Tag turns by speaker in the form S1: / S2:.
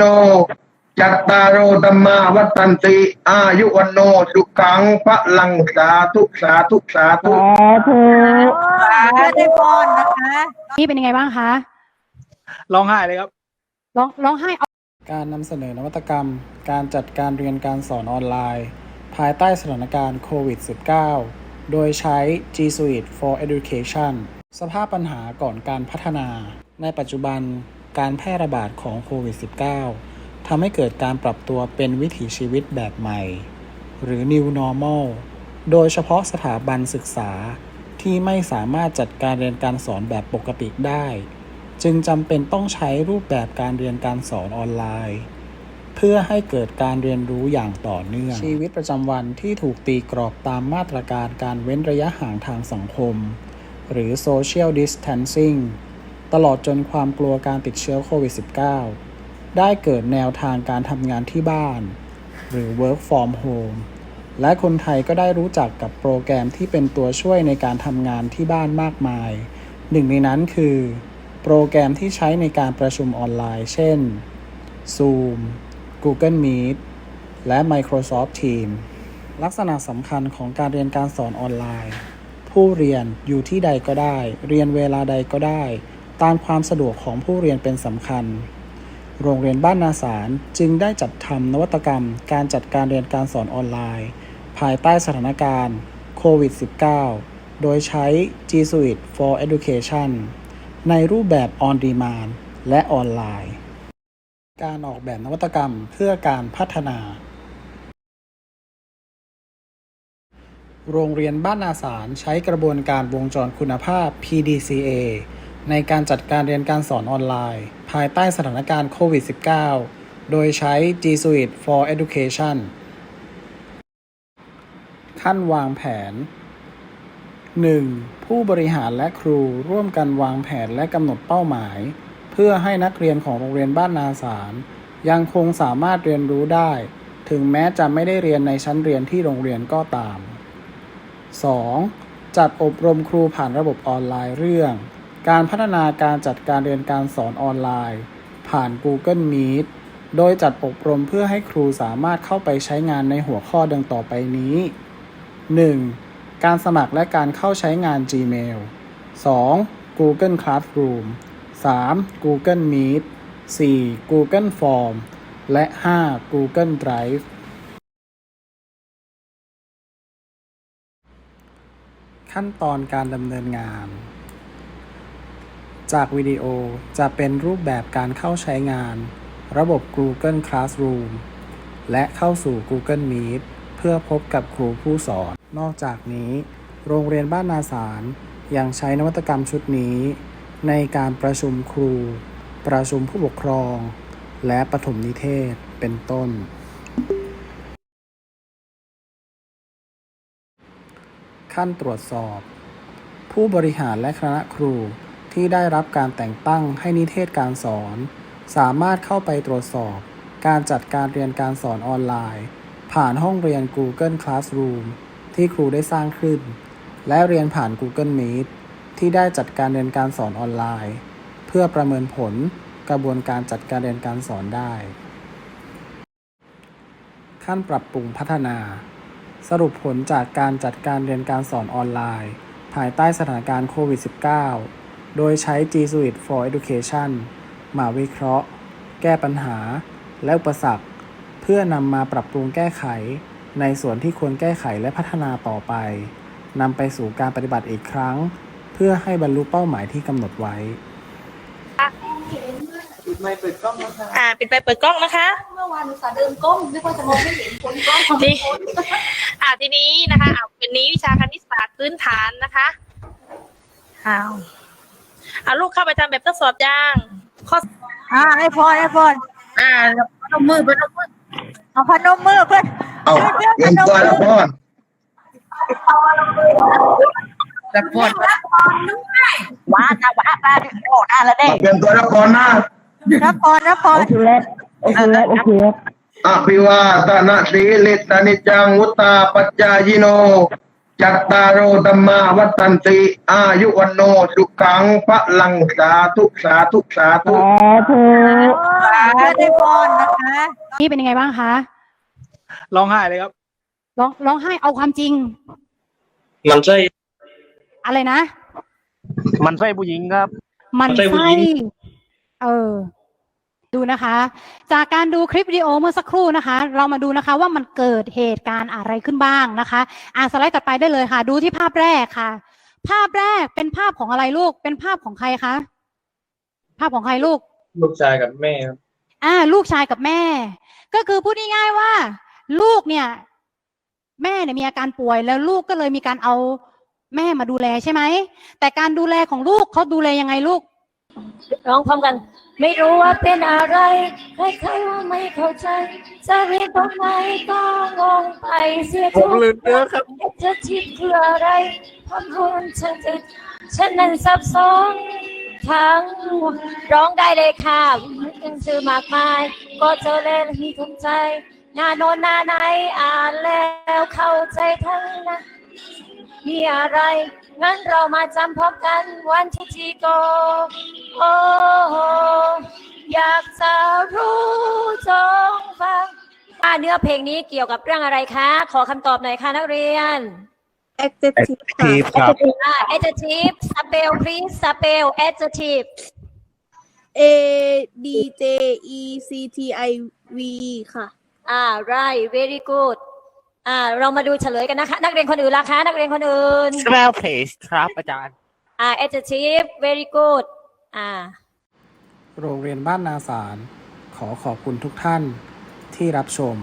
S1: โนจัตตารโอธรรมาวัตันติ อายุวันโนสุขังพระลังสาธุสาธุสาธุ
S2: สาธุ
S3: ได้พรนะคะ
S2: นี่เป็นยังไงบ้างคะ
S4: ร้องไห้เลยครับ
S2: ร้องร้องไห้เอา
S4: การนำเสนอนวัตกรรม การจัดการเรียนการสอนออนไลน์ ภายใต้สถานการณ์โควิด -19 โดยใช้ G Suite for Education สภาพปัญหาก่อนการพัฒนา ในปัจจุบัน การแพร่ระบาดของโควิด -19 ทำให้เกิดการปรับตัวเป็นวิถีชีวิตแบบใหม่ หรือ New Normal โดยเฉพาะสถาบันศึกษาที่ไม่สามารถจัดการเรียนการสอนแบบปกติได้ จึงจำเป็นต้องใช้รูปแบบการเรียนการสอนออนไลน์ เพื่อให้เกิดการเรียนรู้อย่างต่อเนื่อง ชีวิตประจำวันที่ถูกตีกรอบตามมาตรการการเว้นระยะห่างทางสังคม หรือ Social Distancing ตลอดจนความกลัวการติดเชื้อโควิด -19 ได้เกิดแนวทางการทำงานที่บ้าน หรือ Work from Home และคนไทยก็ได้รู้จักกับโปรแกรมที่เป็นตัวช่วยในการทำงานที่บ้านมากมาย หนึ่งในนั้นคือ โปรแกรมที่ใช้ในการประชุมออนไลน์ เช่น Zoom Google Meet และ Microsoft Teams ลักษณะสำคัญของการเรียนการสอนออนไลน์ ผู้เรียนอยู่ที่ใดก็ได้ เรียนเวลาใดก็ได้ ตามความสะดวกของผู้เรียนเป็นสำคัญ โรงเรียนบ้านนาสารจึงได้จัดทำนวัตกรรม การจัดการเรียนการสอนออนไลน์ ภายใต้สถานการณ์โควิด -19 โดยใช้ G Suite for Education ในรูปแบบ On Demand และออนไลน์ การออกแบบนวัตกรรมเพื่อการพัฒนา โรงเรียนบ้านนาสารใช้กระบวนการวงจรคุณภาพ PDCA ในการจัดการเรียนการสอนออนไลน์ ภายใต้สถานการณ์โควิด -19 โดยใช้ G Suite for Education ขั้นวางแผน 1. ผู้บริหารและครูร่วมกันวางแผนและกำหนดเป้าหมาย เพื่อให้นักเรียนของโรงเรียนบ้านนาสาร ยังคงสามารถเรียนรู้ได้ ถึงแม้จะไม่ได้เรียนในชั้นเรียนที่โรงเรียนก็ตาม 2. จัดอบรมครูผ่านระบบออนไลน์เรื่อง การพัฒนาการจัดการเรียนการสอนออนไลน์ ผ่าน Google Meet โดยจัดอบรมเพื่อให้ครูสามารถเข้าไปใช้งานในหัวข้อดังต่อไปนี้ 1. การสมัครและการเข้าใช้งาน Gmail 2. Google Classroom 3. Google Meet 4. Google Form และ 5. Google Drive ขั้นตอนการดำเนินงาน จากวิดีโอจะเป็นรูปแบบการเข้าใช้งาน ระบบ Google Classroom และเข้าสู่ Google Meet เพื่อพบกับครูผู้สอน นอกจากนี้ โรงเรียนบ้านนาสารยังใช้นวัตกรรมชุดนี้ ในการประชุมครู ประชุมผู้ปกครอง และปฐมนิเทศเป็นต้น ขั้นตรวจสอบ ผู้บริหารและคณะครู ที่ได้รับการแต่งตั้งให้นิเทศการสอน สามารถเข้าไปตรวจสอบ การจัดการเรียนการสอนออนไลน์ ผ่านห้องเรียน Google Classroom ที่ครูได้สร้างขึ้น และเรียนผ่าน Google Meet ที่ได้จัดการเรียนการสอนออนไลน์ เพื่อประเมินผลกระบวนการจัดการเรียนการสอนได้ ขั้นปรับปรุงพัฒนา สรุปผลจากการจัดการเรียนการสอนออนไลน์ ภายใต้สถานการณ์โควิด -19 โดยใช้ G Suite for Education มาวิเคราะห์ แก้ปัญหา และอุปสรรค เพื่อนำมาปรับปรุงแก้ไข ในส่วนที่ควรแก้ไขและพัฒนาต่อไปนำไปสู่การปฏิบัติอีกครั้ง เพื่อให้บรรลุเป้าหมายที่กำหนดไว้
S3: อ่าปิดไปเปิดกล้องนะคะ
S5: เมื่อวานอุตส่าห์เดินก้มนึกว่าจะมองไม่เห็นคนกล้อง
S3: ทีอ่าทีนี้นะคะอ่าวันนี้วิชาคณิตศาสตร์พื้นฐานนะคะอ้าวเอาลูกเข้าไปทำแบบทดสอบย่างข้อ
S6: อ่าไอโฟนไอโฟน
S3: อ่าพนมมือพนมมือ
S6: เอาพนมมือเพื่อน
S1: เอาเตรียมตัวแล้วพ่อ
S3: แบบพน
S6: ว้าตาว้าตาโดดอะไรเด้
S1: เตรียมตัวแล้วก่อนนะ
S6: รับพรรับพร
S2: โอเคแล้วโอเคแล้วโอเคแล้ว
S1: อภิวาตนาสีลิตานิจังวุตตาปัจจายโน จัตตารโอธรรมาวัฏันติ อายุวันโนสุขังพระลังสาธุสาธุสาธุ
S2: สาธุ
S6: ได้พรนะคะ
S2: นี่เป็นยังไงบ้างคะ
S4: ร้องไห้เลยครับ
S2: ร้องร้องไห้เอาความจริง
S7: มันใช่
S2: อะไรนะ
S7: มันใช่ผู้หญิงครับ
S2: มัน
S7: มันใช่ผู้
S2: ไส้
S7: หญิง
S2: เออ ดูนะคะ จากการดูคลิปวิดีโอเมื่อสักครู่นะคะ เรามาดูนะคะว่ามันเกิดเหตุการณ์อะไรขึ้นบ้างนะคะอ่าสไลด์ต่อไปได้เลยค่ะ ดูที่ภาพแรกค่ะ ภาพแรกเป็นภาพของอะไรลูก เป็นภาพของใครคะภาพของใครลูก
S7: ลูกชายกับแม่ครับ
S2: อ่า ลูกชายกับแม่ ก็คือพูดง่ายๆว่า ลูกเนี่ย แม่เนี่ยมีอาการป่วยแล้วลูกก็เลยมีการเอาแม่มาดูแลใช่ไหมแต่การดูแลของลูกเขาดูแลยังไงลูก
S5: ร้องพร้อมกัน ไม่รู้ว่าเป็นอะไร ใครๆว่าไม่เข้าใจ จะเรียนตรงไหนก็งงไปเสียทุก
S7: ผมลืมเนื้อครับ
S5: จะทิดคืออะไรพมพูนฉันจะฉันนั้นซับซ้อนทั้งร้องได้เลยค่ะยังชื่อมากมาย ก็เจอเล่นมีทุกใจหน้าโนนหน้าไหนอ่านแล้วเข้าใจทั้งนั้นมีอะไร งั้นเรามาจำพร้อมกันวันที่ที่โกโอ้โหอยากจะรู้จงฟังว่าเนื้อเพลงนี้เกี่ยวกับเรื่องอะไรคะ ขอคำตอบหน่อยค่ะนักเรียน
S7: adjective ครับ
S5: อ่า adjective spell please spell adjective
S8: A D J E C T I V ค่ะ
S5: อ่า right very good อ่า เรามาดูเฉลยกันนะคะ นักเรียนคนอื่นล่ะคะ นักเรียนคนอื่น
S7: spell place ครับอาจารย์
S5: อ่า adjective very good อ่า
S4: โรงเรียนบ้านนาสาร ขอขอบคุณทุกท่านที่รับชม